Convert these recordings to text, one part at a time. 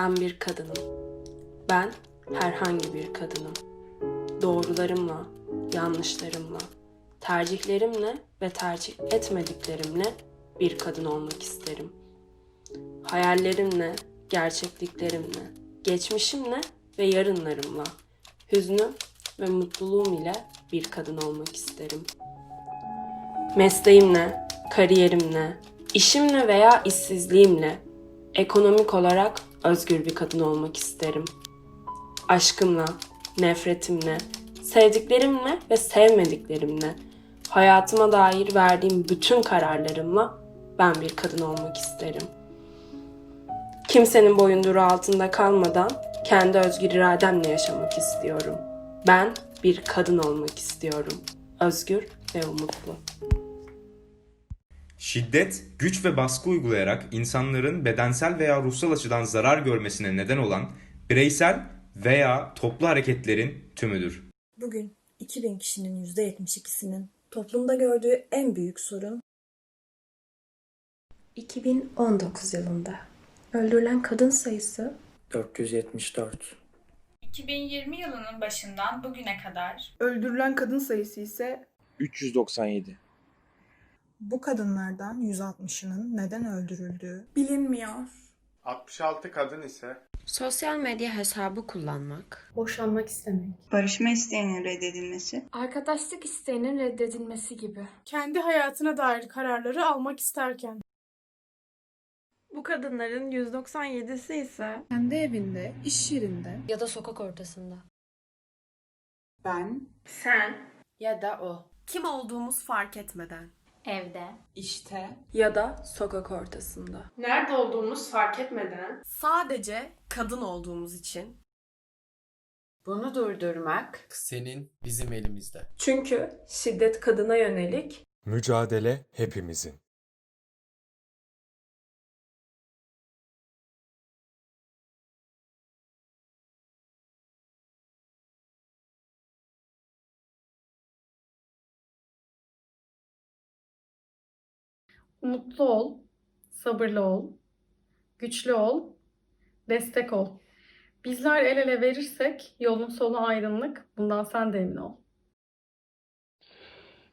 Ben bir kadınım. Ben herhangi bir kadınım. Doğrularımla, yanlışlarımla, tercihlerimle ve tercih etmediklerimle bir kadın olmak isterim. Hayallerimle, gerçekliklerimle, geçmişimle ve yarınlarımla, hüznüm ve mutluluğum ile bir kadın olmak isterim. Mesleğimle, kariyerimle, işimle veya işsizliğimle ekonomik olarak özgür bir kadın olmak isterim. Aşkımla, nefretimle, sevdiklerimle ve sevmediklerimle, hayatıma dair verdiğim bütün kararlarımla ben bir kadın olmak isterim. Kimsenin boyunduruğu altında kalmadan kendi özgür irademle yaşamak istiyorum. Ben bir kadın olmak istiyorum. Özgür ve umutlu. Şiddet, güç ve baskı uygulayarak insanların bedensel veya ruhsal açıdan zarar görmesine neden olan bireysel veya toplu hareketlerin tümüdür. Bugün 2000 kişinin %72'sinin toplumda gördüğü en büyük sorun 2019 yılında öldürülen kadın sayısı 474. 2020 yılının başından bugüne kadar Öldürülen kadın sayısı ise 397. bu kadınlardan 160'ının neden öldürüldüğü bilinmiyor. 66 kadın ise sosyal medya hesabı kullanmak, Boşanmak istemek. Barışma isteğinin reddedilmesi, Arkadaşlık isteğinin reddedilmesi gibi. kendi hayatına dair kararları almak isterken Bu kadınların 197'si ise Kendi evinde, iş yerinde ya da sokak ortasında. ben, sen ya da o. Kim olduğumuz fark etmeden evde, işte, ya da sokak ortasında. nerede olduğumuz fark etmeden Sadece kadın olduğumuz için. Bunu durdurmak Senin bizim elimizde. Çünkü şiddet kadına yönelik mücadele hepimizin. Umutlu ol, sabırlı ol, güçlü ol, destek ol. Bizler el ele verirsek yolun sonu aydınlık. Bundan sen de emin ol.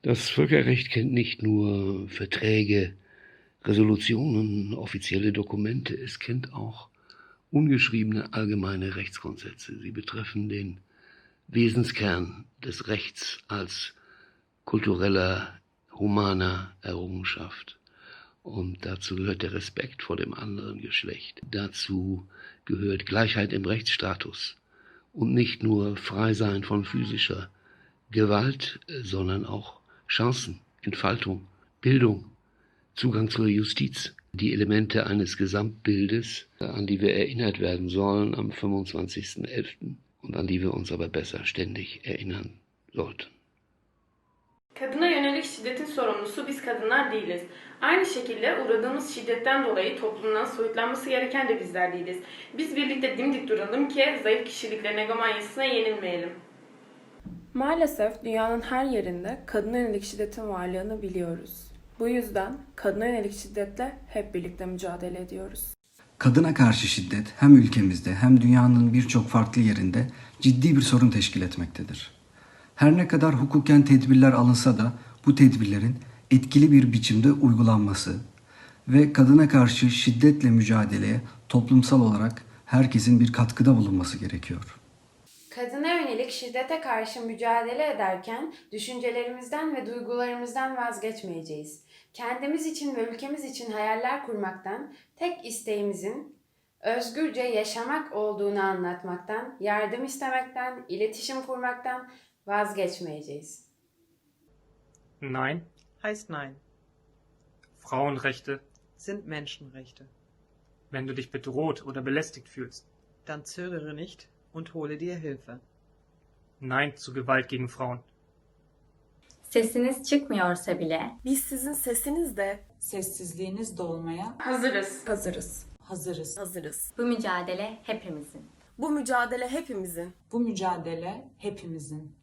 Das Völkerrecht kennt nicht nur Verträge, Resolutionen, offizielle Dokumente, es kennt auch ungeschriebene allgemeine Rechtsgrundsätze. Sie betreffen den Wesenskern des Rechts als kultureller, humaner Errungenschaft. Und dazu gehört der Respekt vor dem anderen Geschlecht. Dazu gehört Gleichheit im Rechtsstatus und nicht nur Freisein von physischer Gewalt, sondern auch Chancen, Entfaltung, Bildung, Zugang zur Justiz, die Elemente eines Gesamtbildes, an die wir erinnert werden sollen am 25.11. und an die wir uns aber besser ständig erinnern sollten. Kadına yönelik şiddetin sorumlusu biz kadınlar değiliz. Aynı şekilde uğradığımız şiddetten dolayı toplumdan soyutlanması gereken de bizler değiliz. Biz birlikte dimdik duralım ki zayıf kişiliklerin egomanyasına yenilmeyelim. Maalesef dünyanın her yerinde kadına yönelik şiddetin varlığını biliyoruz. Bu yüzden kadına yönelik şiddetle hep birlikte mücadele ediyoruz. Kadına karşı şiddet hem ülkemizde hem dünyanın birçok farklı yerinde ciddi bir sorun teşkil etmektedir. Her ne kadar hukuken tedbirler alınsa da bu tedbirlerin etkili bir biçimde uygulanması ve kadına karşı şiddetle mücadeleye toplumsal olarak herkesin bir katkıda bulunması gerekiyor. Kadına yönelik şiddete karşı mücadele ederken düşüncelerimizden ve duygularımızdan vazgeçmeyeceğiz. Kendimiz için ve ülkemiz için hayaller kurmaktan, tek isteğimizin özgürce yaşamak olduğunu anlatmaktan, yardım istemekten, iletişim kurmaktan vazgeçmeyeceğiz. Nein heißt nein, Frauenrechte, sind Menschenrechte. wenn du dich bedroht oder belästigt fühlst. Dann zögere nicht und hole dir Hilfe. Nein zu Gewalt gegen Frauen. Sesiniz çıkmıyorsa bile Biz sizin sesinizde sessizliğiniz dolmaya hazırız. hazırız. hazırız. Hazırız. Bu mücadele hepimizin. Bu mücadele hepimizin. Bu mücadele hepimizin.